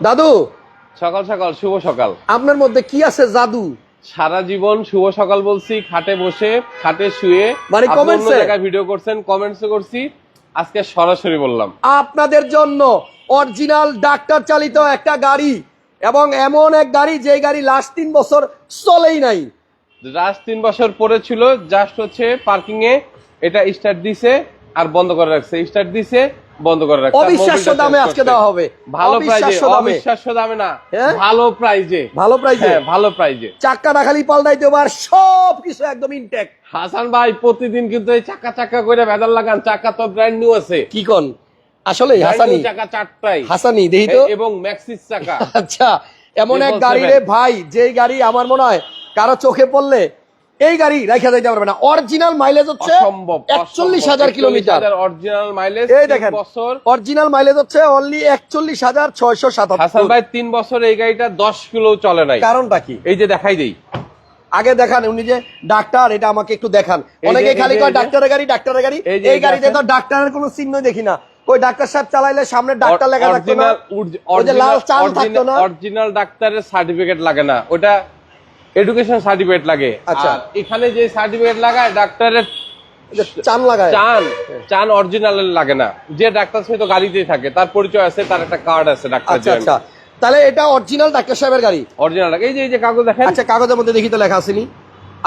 দাদু! সকাল সকাল শুভ সকাল। আপনার মধ্যে কি আছে জাদু? সারা জীবন শুভ সকাল বলছি খাটে বসে খাটে শুয়ে। মানে এ? জায়গায় ভিডিও করছেন কমেন্টস করছি। আজকে সরাসরি বললাম। আপনাদের জন্য অরিজিনাল ডাক্তার চালিত একটা গাড়ি এবং এমন এক গাড়ি যে গাড়ি লাস্ট তিন বছর চলেই নাই। লাস্ট তিন বছর পরে ছিল জাস্ট হচ্ছে পার্কিং এ এটা স্টার্ট দিছে আর বন্ধ করে রাখছে। স্টার্ট দিছে বন্ধ করে রাখছে। অবিশ্বাস্য দামে আজকে দেওয়া হবে। ভালো প্রাইজে অবিশ্বাস্য দামে। না। হ্যাঁ? ভালো প্রাইজে ভালো প্রাইজে হ্যাঁ ভালো প্রাইজে চাক্কা খালি পাল্টাইতে আর সব কিছু একদম ইনটেক হাসান ভাই প্রতিদিন কিন্তু এই চাকা চাকা করে ভেদাল লাগান। চাকা তো ব্র্যান্ড নিউ আছে। কি কোন? আসলে হাসানি চাকা চারটাই। হাসানি দেখি তো। এবং ম্যাক্সিস চাকা আচ্ছা এমন এক গাড়ি রে ভাই যেই গাড়ি আমার মনে হয় কারও চোখে পড়লে এই গাড়ি রাখা যাইতে পারবে না। অরিজিনাল মাইলেজ হচ্ছে অসম্ভব একচল্লিশ হাজার কিলোমিটার। অরিজিনাল মাইলেজ এই দেখেন বছর। অরিজিনাল মাইলেজ হচ্ছে অনলি একচল্লিশ হাজার ছয়শো হাসান সাতাত্তর ভাই তিন বছর এই গাড়িটা দশ কিলো চলে নাই। কারণটা কি? এই যে দেখাই দেই। আগে দেখান উনি যে ডাক্তার এটা আমাকে একটু দেখান। অনেকে খালি কয় ডাক্তারের গাড়ি ডাক্তারের গাড়ি? এই গাড়িতে তো ডাক্তারের কোনো চিহ্ন দেখি না। ওই ডাক্তার সাহেব চালাইলে সামনে ডাক্তার লেখা থাকতো না। ওই যে লাল চাল থাকতো না। অরিজিনাল ডাক্তারের সার্টিফিকেট লাগে না। ওটা এডুকেশন সার্টিফিকেট লাগে। আচ্ছা। এখানে যে সার্টিফিকেট লাগায় ডাক্তারের চান লাগায়? চান চান অরিজিনাল লাগে না। যে ডাক্তার সে তো গাড়িতেই থাকে তার পরিচয় আছে তার একটা কার্ড আছে ডাক্তার আচ্ছা আচ্ছা। তাহলে এটা অরিজিনাল ডাক্তার সাহেবের গাড়ি? অরিজিনাল এই যে এই যে কাগজ দেখেন। আচ্ছা কাগজের মধ্যে দেখি তো লেখা আসেনি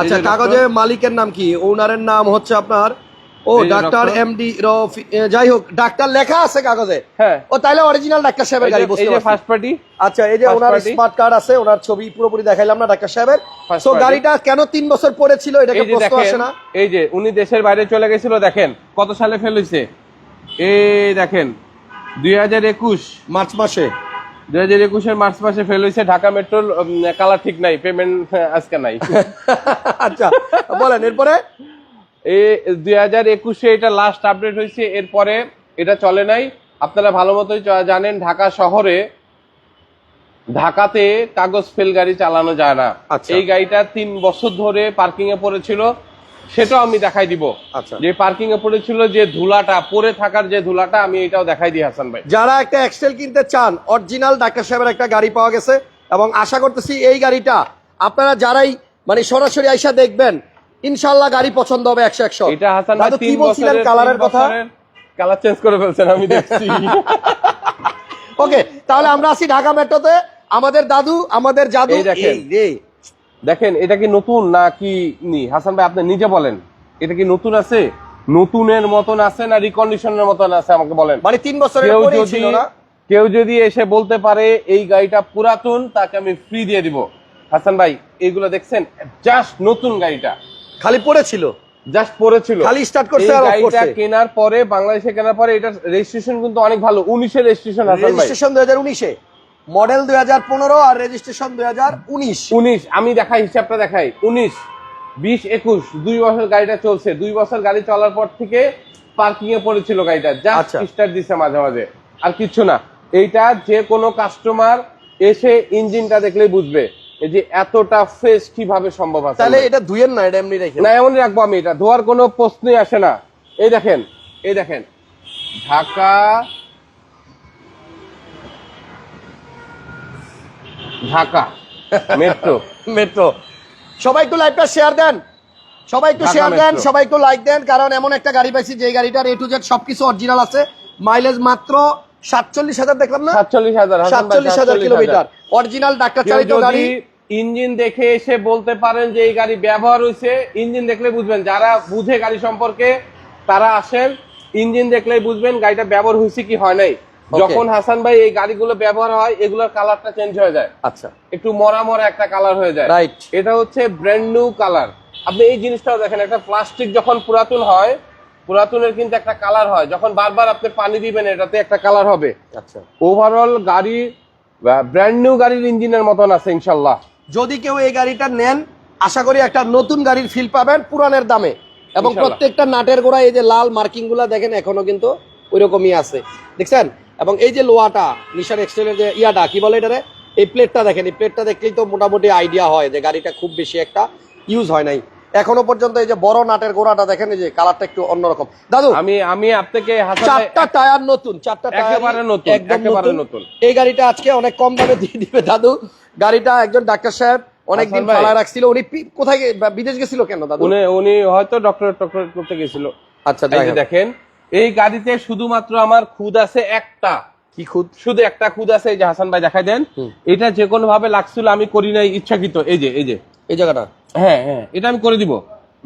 আচ্ছা কাগজে মালিকের নাম কি? ওনারের নাম হচ্ছে আপনার ও ডাক্তার এমডি রফি যাই হোক ডাক্তার লেখা আছে কাগজে। হ্যাঁ। ও তাইলে অরিজিনাল ডাক্তার সাহেবের গাড়ি এই যে ফার্স্ট পার্টি আচ্ছা এই যে ওনার স্মার্ট কার্ড আছে ওনার ছবি পুরোপুরি দেখাইলাম না ডাক্তার সাহেবের। Party। গাড়িটা কেন তিন বছর পরে ছিল এটাকে প্রশ্ন আসে না। এই যে উনি দেশের বাইরে চলে গেছিল দেখেন কত সালে ফেল হয়েছে? এই দেখেন দুই হাজার একুশ। মার্চ মাসে। দুই হাজার একুশের মার্চ মাসে ফেল হয়েছে ঢাকা মেট্রোর কালার ঠিক নাই পেমেন্ট আজকে নাই। আচ্ছা বলেন এরপরে? এই দুই হাজার একুশে এটা লাস্ট আপডেট হয়েছে এরপরে এটা চলে নাই। আপনারা ভালো মতোই জানেন ঢাকা শহরে ঢাকাতে কাগজ ফেল গাড়ি চালানো যায় না। আচ্ছা। এই গাড়িটা তিন বছর ধরে পার্কিং এ পড়েছিল। সেটাও আমি দেখাই দিব। আচ্ছা। যে পার্কিং এ পড়েছিল যে ধুলাটা পরে থাকার যে ধুলাটা আমি এটাও দেখাই দিই হাসান ভাই। যারা একটা এক্সেল কিনতে চান অরিজিনাল ডাক্তার সাহেবের একটা গাড়ি পাওয়া গেছে এবং আশা করতেছি এই গাড়িটা আপনারা যারাই মানে সরাসরি আইসা দেখবেন ইনশাল্লাহ গাড়ি পছন্দ হবে একশো একশো। এটা হাসান ভাই কি তিন বলছিলেন কালারের কথা? কালার চেঞ্জ করে ফেলছেন আমি দেখছি। ওকে তাহলে আমরা আছি ঢাকা মেট্রোতে। আমাদের দাদু আমাদের জাদু। দেখেন। দেখেন এটা কি নতুন না কি নি? হাসান ভাই আপনি নিজে বলেন। এটা কি নতুন আছে? নতুনের মতন আছে না রিকন্ডিশনের মতন আছে আমাকে বলেন। মানে তিন বছরের কেউ পরেই ছিল না? কেউ যদি এসে বলতে পারে এই গাড়িটা পুরাতন তাকে আমি ফ্রি দিয়ে দিব। হাসান ভাই এইগুলো দেখছেন? জাস্ট নতুন গাড়িটা। খালি পড়েছিল। জাস্ট পড়েছিল। খালি স্টার্ট করছে আর গাড়িটা কেনার পরে বাংলাদেশে কেনার পরে এটা রেজিস্ট্রেশন কিন্তু অনেক ভালো। উনিশের রেজিস্ট্রেশন হাসান ভাই। রেজিস্ট্রেশন দুই হাজার উনিশে। মডেল দুই হাজার পনেরো আর রেজিস্ট্রেশন দুই হাজার উনিশ। উনিশ আমি দেখাই হিসাবটা দেখাই। উনিশ বিশ একুশ দুই বছর গাড়িটা চলছে। দুই বছর গাড়ি চলার পর থেকে পার্কিং এ পড়েছিল গাড়িটা। জাস্ট আচ্ছা। স্টার্ট দিছে মাঝে মাঝে। আর কিচ্ছু না। এইটা যে কোনো কাস্টমার এসে ইঞ্জিনটা দেখলেই বুঝবে। এই যে এতটা ফ্রেশ কীভাবে সম্ভব আছে? তাহলে এটা দুইয়ের না এটা এমনি রেখে না এমনই রাখব আমি এটা। ধোয়ার কোনো প্রশ্নই আসে না। এই দেখেন এই দেখেন। ঢাকা ঢাকা মেট্রো মেট্রো সবাই একটু লাইভটা শেয়ার দেন। সবাই একটু শেয়ার দেন। সবাই একটু লাইক দেন কারণ এমন একটা গাড়ি পাইছি যে গাড়িটার এ টু জেড সবকিছু অরিজিনাল আছে। মাইলেজ মাত্র সাতচল্লিশ হাজার দেখলাম না? সাতচল্লিশ হাজার সাতচল্লিশ হাজার কিলোমিটার অরিজিনাল ডাক্তার চালিত গাড়ি। ইঞ্জিন দেখে এসে বলতে পারেন যে এই গাড়ি ব্যবহার হয়েছে। ইঞ্জিন দেখলে বুঝবেন যারা বুঝে গাড়ি সম্পর্কে তারা আসেন ইঞ্জিন দেখলেই বুঝবেন গাড়িটা ব্যবহার হয়েছে কি হয় নাই। যখন হাসান ভাই এই গাড়িগুলো ব্যবহার হয় এগুলোর কালারটা চেঞ্জ হয়ে যায়। আচ্ছা। একটু মরা মরা একটা কালার হয়ে যায়। রাইট এটা হচ্ছে ব্র্যান্ড নিউ কালার আপনি এই জিনিসটাও দেখেন একটা প্লাস্টিক যখন পুরাতন হয় পুরাতনের কিন্তু একটা কালার হয়। যখন বারবার আপনি পানি দিবেন এটাতে একটা কালার হবে। আচ্ছা। ওভারঅল গাড়ি ব্র্যান্ড নিউ গাড়ির ইঞ্জিনের মতন আছে ইনশাল্লাহ। যদি কেউ এই গাড়িটা নেন আশা করি একটা নতুন গাড়ির ফিল পাবেন পুরানের দামে। এবং প্রত্যেকটা নাটের গোড়া এই যে লাল মার্কিংগুলা দেখেন এখনও কিন্তু ওইরকমই আছে। দেখছেন? এবং এই যে লোয়াটা নিশান এক্সটেলের যে ইয়াটা কি বলে এটারে? এই প্লেটটা দেখেন এই প্লেটটা দেখলেই তো মোটামুটি আইডিয়া হয় যে গাড়িটা খুব বেশি একটা ইউজ হয় নাই। এখনও পর্যন্ত এই যে বড় নাটের গোড়াটা দেখেন এই যে কালারটা একটু অন্যরকম। দাদু আমি আমি আপনাকে চারটা টায়ার নতুন চারটা টায়ার নতুন, একদম নতুন। এই গাড়িটা আজকে অনেক কম দামে দিয়ে দিবে দাদু। গাড়িটা একজন ডাক্তার সাহেব অনেকদিন। ফালায় রাখছিল। উনি কোথায় বিদেশ গেছিল কেন দাদু? উনি উনি হয়তো ডক্টর ডক্টর করতে গেছিল। আচ্ছা। দেখেন এই গাড়িতে শুধুমাত্র আমার খুদ আছে একটা। কি খুদ? শুধু একটা খুদ আছে এই যে হাসান ভাই দেখাই দেন। এটা যে কোনো ভাবে লাগছিল আমি করি নাই ইচ্ছাকৃত। এই যে এই যে। এই জায়গাটা? হ্যাঁ হ্যাঁ এটা আমি করে দিব।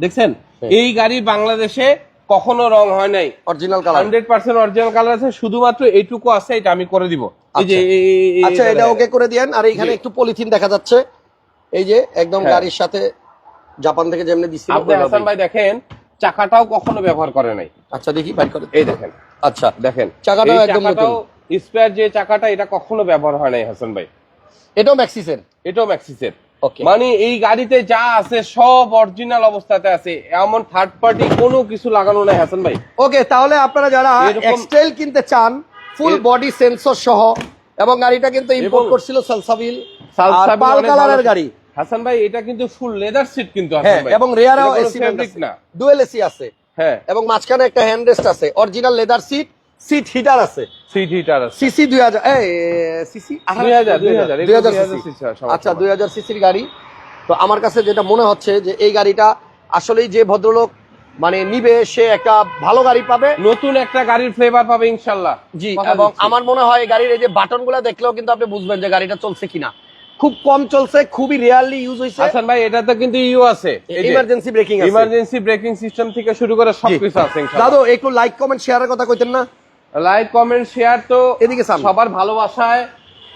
দেখছেন? হ্যাঁ। এই গাড়ি বাংলাদেশে কখনো রং হয় নাই। Original colour hundred percent original colour আছে শুধুমাত্র এইটুকু আছে এটা আমি করে দিব। এই যে আচ্ছা। এটা ওকে করে দিয়েন আর এখানে একটু পলিথিন দেখা যাচ্ছে। এই যে একদম হ্যাঁ। গাড়ির সাথে জাপান থেকে যেমনি দিছিল আপনি হাসান ভাই দেখেন চাকাটাও কখনো ব্যবহার করে নাই। আচ্ছা দেখি বাইর করে এই দেখেন। আচ্ছা দেখেন। চাকাটাও একদম চাকাটাও স্পেয়ার যে চাকাটা এটা কখনো ব্যবহার হয় নাই হাসান ভাই। এটাও ম্যাক্সিসের এটাও ম্যাক্সিসের মানে এই গাড়িতে যা আছে সব অরিজিনাল অবস্থাতে আছে। এমন থার্ড পার্টি কোনো কিছু লাগানো নাই হাসান ভাই। ওকে তাহলে আপনারা যারা এক্সটেল কিনতে চান ফুল বডি সেন্সর সহ এবং গাড়িটা কিন্তু ইম্পোর্ট করছিল সালসাবিল সালসাবিল পাল কালারের গাড়ি। হাসান ভাই এটা কিন্তু ফুল লেদার সিট কিন্তু হ্যাঁ হাসান ভাই। এবং কোনো এসি না। ডুয়েল এসি আছে। হ্যাঁ। এবং মাঝখানে একটা হ্যান্ড রেস্ট আছে original leather seat seat heater আছে। সিট হিটার আছে। সিসি দুই হাজার সিসি 2000, 2000, 2000 সিসি আচ্ছা নাই। দুই হাজার সিসির গাড়ি। তো আমার কাছে যেটা মনে হচ্ছে যে এই গাড়িটা আসলেই যে ভদ্রলোক মানে নিবে সে একটা ভালো গাড়ি পাবে। নতুন একটা গাড়ির ফ্লেভার পাবে ইনশাল্লাহ। জি এবং আমার মনে হয় এই গাড়ির এই যে বাটনগুলা দেখলেও কিন্তু আপনি বুঝবেন যে গাড়িটা চলছে কিনা। খুব কম চলছে খুবই রেয়ারলি ইউজ হয়েছে হাসান ভাই এটাতে কিন্তু ইউ আছে। ইমার্জেন্সি ব্রেকিং আছে। ইমার্জেন্সি ব্রেকিং সিস্টেম থেকে শুরু করে সবকিছু আছে ইনশাল্লাহ। দাদু একটু লাইক কমেন্ট শেয়ারের কথা কইতেন না? লাইক কমেন্ট শেয়ার তো এদিকে সবার ভালোবাসায়।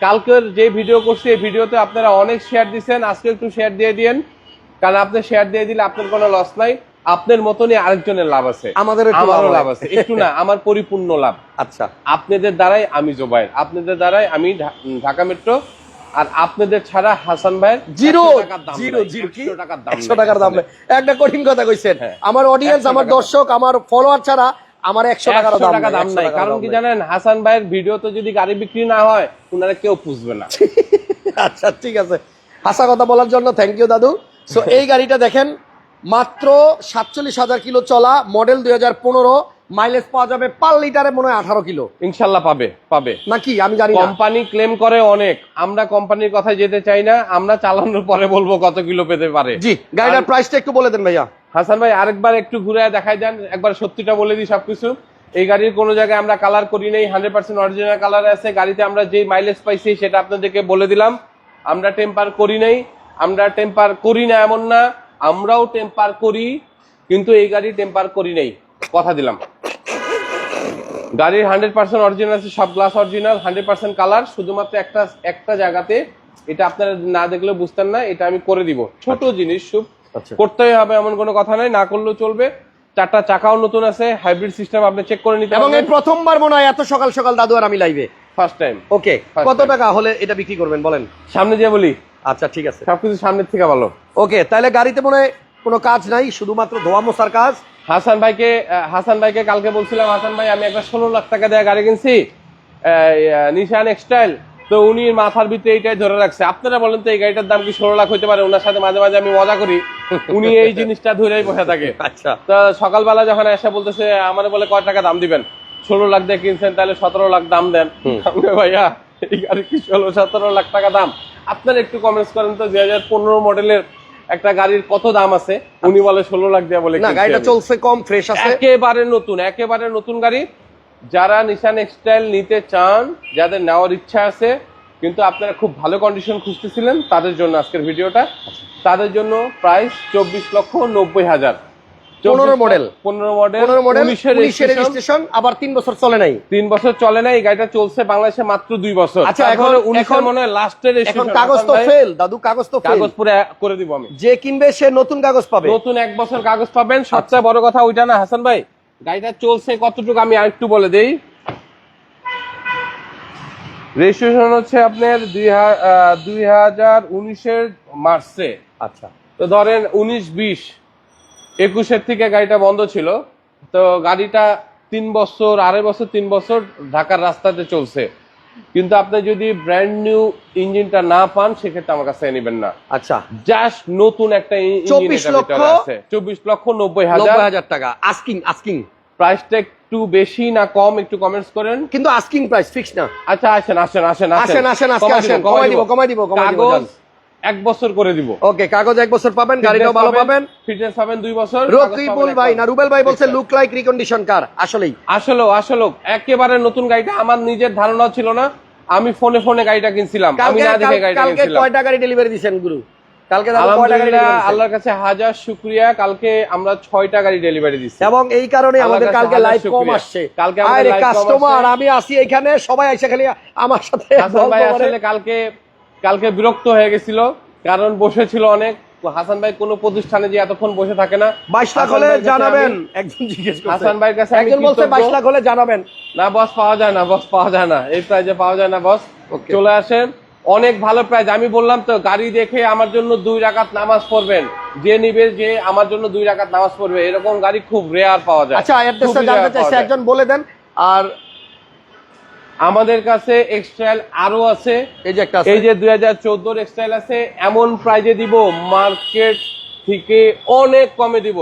কালকের যে ভিডিও করছি এই ভিডিওতে আপনারা অনেক শেয়ার দিচ্ছেন আজকে একটু শেয়ার দিয়ে দিন কারণ আপনি শেয়ার দিয়ে দিলে আপনার কোনো লস নাই। আপনার মতনই আরেকজনের লাভ আছে। আমাদের একটু আমারও লাভ আছে। একটু না আমার পরিপূর্ণ লাভ। আচ্ছা। আপনাদের দ্বারাই আমি জোবাইর আপনাদের দ্বারাই আমি ঢাকা মেট্রো আর আপনাদের ছাড়া হাসান ভাইয়ের জিরো 100 জিরো জিরো টাকার দাম একশো টাকার দাম একটা কঠিন কথা কইছেন। হ্যাঁ। আমার অডিয়েন্স আমার দর্শক আমার ফলোয়ার ছাড়া আমার একশো টাকার 100 দাম টাকা দাম নাই কারণ কি জানেন হাসান ভাইয়ের ভিডিওতে যদি গাড়ি বিক্রি না হয় ওনারা কেউ পুষবে না। আচ্ছা ঠিক আছে। হাসা কথা বলার জন্য থ্যাংক ইউ দাদু। সো এই গাড়িটা দেখেন মাত্র সাতচল্লিশ হাজার কিলো চলা মডেল দুই হাজার পনেরো মাইলেজ পাওয়া যাবে পার লিটারে মনে হয় আঠারো কিলো। ইনশাল্লাহ পাবে পাবে। নাকি? আমি জানি কোম্পানি ক্লেম করে অনেক। আমরা কোম্পানির কথা যেতে চাই না আমরা চালানোর পরে বলব কত কিলো পেতে পারে। জি গাড়িটার প্রাইসটা একটু বলে দেন ভাইয়া। হাসান ভাই, আরেকবার একটু ঘুরে দেখাই দেন, একবার সত্যিটা বলে দিই সবকিছু। এই গাড়ির কোনো জায়গায় আমরা কালার করি নাই হান্ড্রেড পার্সেন্ট অরিজিনাল কালার আছে। গাড়িতে আমরা যে মাইলেজ পাইছি সেটা আপনাদেরকে বলে দিলাম। আমরা টেম্পার করি নাই, আমরা টেম্পার করি না এমন না, আমরাও টেম্পার করি, কিন্তু এই গাড়ি টেম্পার করি নাই। কথা দিলাম। গাড়ির হান্ড্রেড পার্সেন্ট অরিজিনাল আছে, সব glass original hundred percent colour শুধুমাত্র একটা একটা জায়গাতে, এটা আপনারা না দেখলে বুঝতেন না, এটা আমি করে দিব। ছোট জিনিস খুব করতেই হবে এমন কোনো কথা নাই না করলেও চলবে। চারটা চাকাও নতুন আছে হাইব্রিড সিস্টেম আপনি চেক করে নিতে এবং এই প্রথমবার মনে হয় এত সকাল সকাল দাদু আর আমি লাইভে ফার্স্ট টাইম ওকে কত. টাকা হলে এটা বিক্রি করবেন বলেন? সামনে দিয়ে বলি। আচ্ছা ঠিক আছে। সবকিছু সামনের থেকে ভালো। ওকে তাহলে গাড়িতে মনে হয় কোনো কাজ নাই শুধুমাত্র ধোয়া মোছার কাজ? হাসান ভাইকে হাসান ভাইকে কালকে বলছিলাম হাসান ভাই আমি একটা ষোলো লাখ টাকা দেওয়া গাড়ি কিনছি নিশান এক্সটাইল তো উনি মাথার ভিতরে এইটাই ধরে রাখছে। আপনারা বলেন তো এই গাড়িটার দাম কি ষোলো লাখ হতে পারে? ওনার সাথে মাঝে মাঝে আমি মজা করি। উনি এই জিনিসটা ধরেই বসে থাকে। আচ্ছা। তো সকালবেলা যখন এসে বলতেছে আমার বলে কয় টাকা দাম দিবেন? ষোলো লাখ দিয়ে কিনছেন তাহলে সতেরো লাখ দাম দেন। ভাইয়া এই গাড়ি কি ষোলো সতেরো লাখ টাকা দাম? আপনারা একটু কমেন্টস করেন তো দুই হাজার পনেরো মডেলের একটা গাড়ির কত দাম আছে? উনি বলে ষোলো লাখ দিয়ে বলে না গাড়িটা চলছে কম ফ্রেশ আছে। একেবারে নতুন একেবারে নতুন গাড়ি। যারা নিশান এক্সটাইল নিতে চান যাদের নেওয়ার ইচ্ছা আছে কিন্তু আপনারা খুব ভালো কন্ডিশন খুঁজতেছিলেন তাদের জন্য আজকের ভিডিওটা। তাদের জন্য প্রাইস চব্বিশ লক্ষ নব্বই হাজার। 15 model। পনেরো মডেল পনেরো মডেল রেজিস্ট্রেশন আবার তিন বছর চলে নাই। তিন বছর চলে না এই গাড়িটা চলছে বাংলাদেশে মাত্র দুই বছর। আচ্ছা, এখন- উনিশের মনে হয় লাস্টের এখন কাগজ তো ফেল দাদু কাগজ তো কাগজ পুরো করে দিব আমি। যে কিনবে সে নতুন কাগজ পাবে। নতুন এক বছর কাগজ পাবেন। সবচেয়ে বড় কথা ওইটা না হাসান ভাই? গাড়িটা চলছে কতটুকু আমি আরেকটু বলে দেই। রেজিস্ট্রেশন হচ্ছে আপনার দুই হাজার উনিশের মার্চে। আচ্ছা। তো ধরেন উনিশ বিশ একুশের থেকে গাড়িটা বন্ধ ছিল। তো গাড়িটা তিন বছর আড়াই বছর তিন বছর ঢাকার রাস্তাতে চলছে। কিন্তু আপনি যদি ব্র্যান্ড নিউ ইঞ্জিনটা না পান সেক্ষেত্রে আমার কাছে নেবেন না। আচ্ছা। জাস্ট নতুন একটা চব্বিশ 24 লক্ষ? চব্বিশ লক্ষ নব্বই হাজার। টাকা। আস্কিং আস্কিং প্রাইসটা একটু বেশি না কম একটু কমেন্টস করেন। কিন্তু আস্কিং প্রাইস ফিক্স না। আচ্ছা আসেন আসেন আসেন আসেন, আসেন, আসেন। দিব, কমাই দিব, কমাই দিব, কমাই দিব। এক বছর করে দিব। ওকে কাগজ এক বছর পাবেন গাড়িটাও ভালো পাবেন ফিটনেস পাবেন দুই বছর রকিবুল ভাই না রুবেল ভাই বলছে লুক লাইক রিকন্ডিশন কার আসলেই। আসলেও আসলেও একেবারে নতুন গাড়িটা আমার নিজের ধারণা ছিল না। আমি ফোনে ফোনে গাড়িটা কিনছিলাম আমি না দেখে গাড়িটা কালকে কিনছিলাম। কয়টা গাড়ি ডেলিভারি দিছেন গুরু? কালকে কয়টা গাড়ি আলহামদুলিল্লাহ delivery দিছেন? আল্লাহর কাছে হাজার শুক্রিয়া কালকে আমরা ছয়টা গাড়ি ডেলিভারি দিচ্ছি এবং এই কারণে আমাদের কালকে লাইভ কম আসছে। কালকে কাস্টমার আমি আসি এখানে সবাই এসে খালি আমার সাথে। আসলে কালকে কালকে বিরক্ত হয়ে গেছিল কারণ বসেছিল অনেক। হাসান ভাই কোন প্রতিষ্ঠানে যে এতক্ষণ বসে থাকে না। 22 লাখ হলে জানাবেন। একজন জিজ্ঞেস হাসান ভাইয়ের কাছে একজন বলছে কৃতজ্ঞ। 22 লাখ হলে জানাবেন। না বস পাওয়া যায় না বস পাওয়া যায় না। এই প্রাইজে পাওয়া যায় না বস. চলে আসেন। অনেক ভালো প্রাইজ আমি বললাম তো গাড়ি দেখে আমার জন্য দুই রাকাত নামাজ পড়বেন। যে নিবে যে আমার জন্য দুই রাকাত নামাজ পড়বে। এরকম গাড়ি খুব রেয়ার পাওয়া যায়। আচ্ছা জানতে চাইছে। একজন বলে দেন। আর আমাদের কাছে এক্সটাইল আরও আছে। এই যে একটা এই যে দুই হাজার চোদ্দোর এক্সটাইল আছে এমন প্রাইজে দিব মার্কেট থেকে অনেক কমে দিব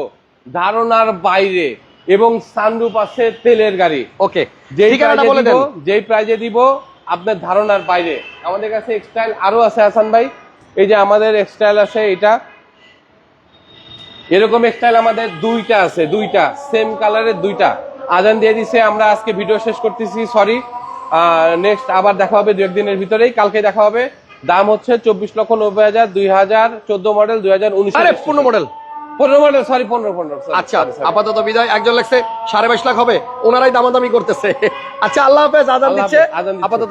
ধারণার বাইরে এবং সানরুপ আছে তেলের গাড়ি। ওকে যেই বলে দিব যেই প্রাইজে দিব আপনার ধারণার বাইরে। আমাদের কাছে এক্সটাইল আরও আছে হাসান ভাই। এই যে আমাদের এক্সটাইল আছে এটা। এরকম এক্সটাইল আমাদের দুইটা আছে দুইটা। সেম কালারের দুইটা। আজান দিয়ে দিছে আমরা আজকে ভিডিও শেষ করতেছি সরি নেক্সট আবার দেখা হবে দু একদিনের ভিতরেই। কালকে দেখা হবে। দাম হচ্ছে চব্বিশ লক্ষ নব্বই হাজার দুই হাজার চোদ্দ মডেল দুই হাজার উনিশ পনেরো মডেল পনেরো মডেল সরি পনেরো পনেরো আচ্ছা। আপাতত বিদায়। একজন লাগছে সাড়ে বাইশ লাখ হবে। ওনারাই দামাদামি করতেছে। আচ্ছা আল্লাহ হাফেজ আদান দিচ্ছে। হাফেজ, আজান দিচ্ছে। আপাতত।